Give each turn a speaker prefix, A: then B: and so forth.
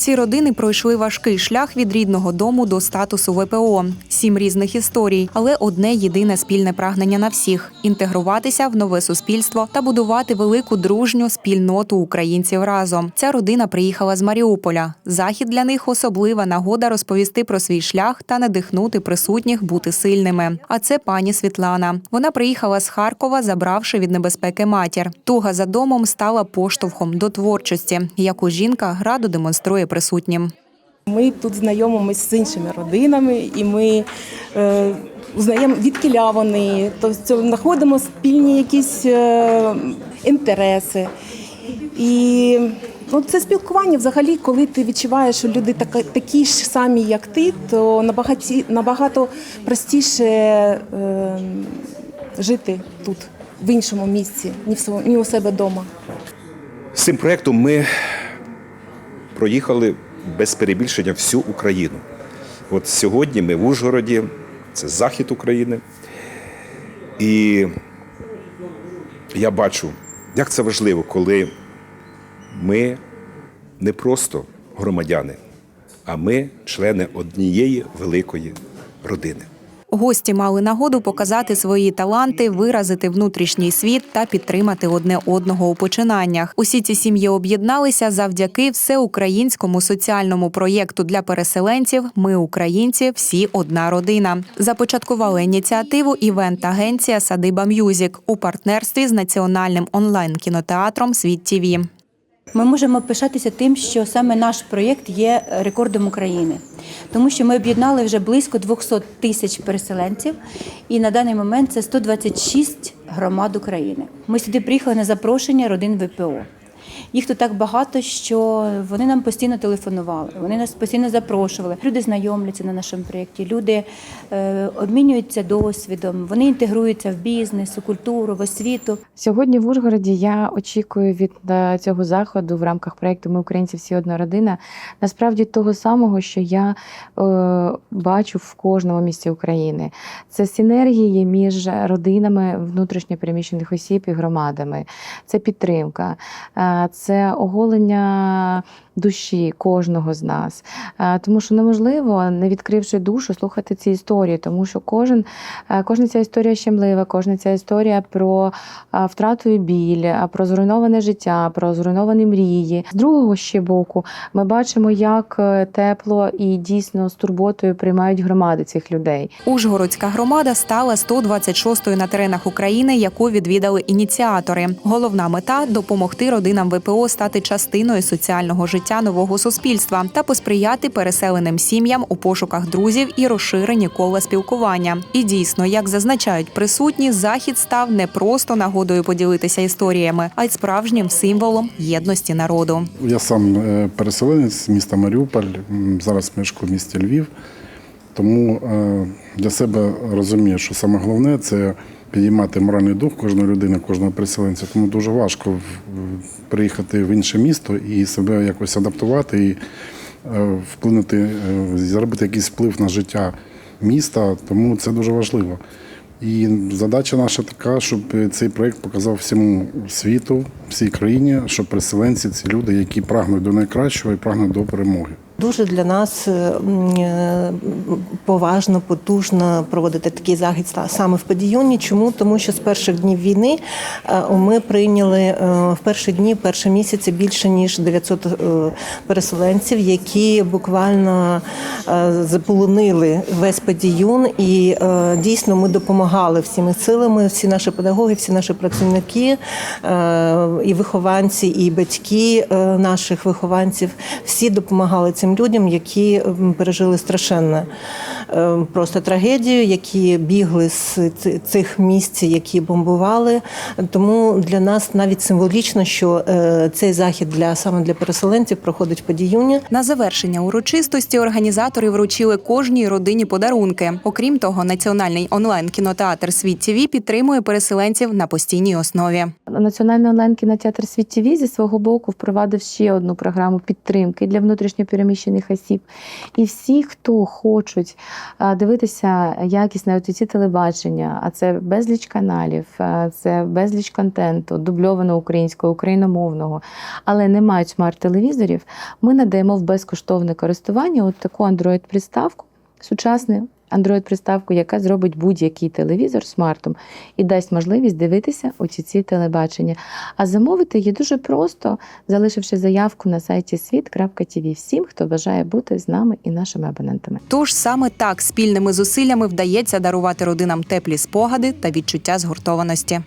A: Ці родини пройшли важкий шлях від рідного дому до статусу ВПО. Сім різних історій, але одне єдине спільне прагнення на всіх інтегруватися в нове суспільство та будувати велику дружню спільноту українців разом. Ця родина приїхала з Маріуполя. Захід для них особлива нагода розповісти про свій шлях та надихнути присутніх бути сильними. А це пані Світлана. Вона приїхала з Харкова, забравши від небезпеки матір. Туга за домом стала поштовхом до творчості, яку жінка радо демонструє присутнім.
B: Ми тут знайомимося з іншими родинами, і ми е, узнаємо відкіля вони, тобто знаходимо спільні якісь е, інтереси. І ну, це спілкування взагалі, коли ти відчуваєш, що люди така, такі ж самі, як ти, то набагато, набагато простіше е, жити тут, в іншому місці, ні в сво- ні у себе вдома.
C: З цим проєктом ми проїхали без перебільшення всю Україну. От сьогодні ми в Ужгороді, це захід України. І я бачу, як це важливо, коли ми не просто громадяни, а ми члени однієї великої родини.
A: Гості мали нагоду показати свої таланти, виразити внутрішній світ та підтримати одне одного у починаннях. Усі ці сім'ї об'єдналися завдяки всеукраїнському соціальному проєкту для переселенців Ми українці, всі одна родина. Започаткувала ініціативу івент-агенція Садиба М'юзік у партнерстві з національним онлайн кінотеатром Світ ТІВІ.
D: Ми можемо пишатися тим, що саме наш проєкт є рекордом України, тому що ми об'єднали вже близько 200 тисяч переселенців, і на даний момент це 126 громад України. Ми сюди приїхали на запрошення родин ВПО. Їх тут так багато, що вони нам постійно телефонували, вони нас постійно запрошували. Люди знайомляться на нашому проєкті, люди е, обмінюються досвідом, вони інтегруються в бізнес, у культуру, в освіту.
E: Сьогодні в Ужгороді я очікую від е, цього заходу в рамках проєкту Ми українці всі одна родина. Насправді того самого, що я е, бачу в кожному місті України. Це синергії між родинами внутрішньопереміщених осіб і громадами. Це підтримка, це оголення душі кожного з нас. Е, Тому що неможливо, не відкривши душу, слухати ці історії, тому що кожен, е, кожна ця історія щемлива, кожна ця історія про втрату і біль, про зруйноване життя, про зруйновані мрії. З другого ще боку, ми бачимо, як е, тепло і дійсно з турботою приймають громади цих людей.
A: Ужгородська громада стала 126-ю на теренах України, яку відвідали ініціатори. Головна мета допомогти родинам ВПО стати частиною соціального життя нового суспільства та посприяти переселеним сім'ям у пошуках друзів і розширенні кола спілкування. І дійсно, як зазначають присутні, захід став не просто нагодою поділитися історіями, а й справжнім символом єдності народу.
F: Я сам е, переселенець з міста Маріуполь, зараз мешкаю в місті Львів. Тому е, для себе розумію, що саме головне це підіймати моральний дух кожної людини, кожного переселенця. Тому дуже важко приїхати в інше місто і себе якось адаптувати і е, вплинути, е, зробити якийсь вплив на життя міста. Тому це дуже важливо. І задача наша така, щоб цей проєкт показав всьому світу, всій країні, що переселенці це люди, які прагнуть до найкращого і прагнуть до перемоги.
G: Дуже для нас е, е, поважно, потужно проводити такий захід саме в Падіоні. Чому? Тому що з перших днів війни е, ми прийняли в перші дні, перші місяці більше ніж 900 е, переселенців, які буквально заполонили весь Падіюн. І дійсно ми допомагали всіми силами, всі наші педагоги, всі наші працівники, і вихованці, і батьки наших вихованців, всі допомагали цим людям, які пережили страшенне е, просто трагедію, які бігли з цих місць, які бомбували. Тому для нас навіть символічно, що е, цей захід для саме для переселенців проходить в Подіюні.
A: На завершення урочистості організатори вручили кожній родині подарунки. Окрім того, національний онлайн кінотеатр Світ ТІВІ підтримує переселенців на постійній основі.
E: Національний онлайн кінотеатр Світ ТВ зі свого боку впровадив ще одну програму підтримки для внутрішньопереміщених переміщених осіб. І всі, хто хочуть дивитися якісне ці телебачення, а це безліч каналів, це безліч контенту, дубльованого українського, україномовного, але не мають смарт-телевізорів, ми надаємо в безкоштовне користування от таку Android-приставку, сучасну Android-приставку, яка зробить будь-який телевізор смартом і дасть можливість дивитися OTT телебачення. А замовити її дуже просто, залишивши заявку на сайті світ.тв всім, хто бажає бути з нами і нашими абонентами.
A: Тож саме так спільними зусиллями вдається дарувати родинам теплі спогади та відчуття згуртованості.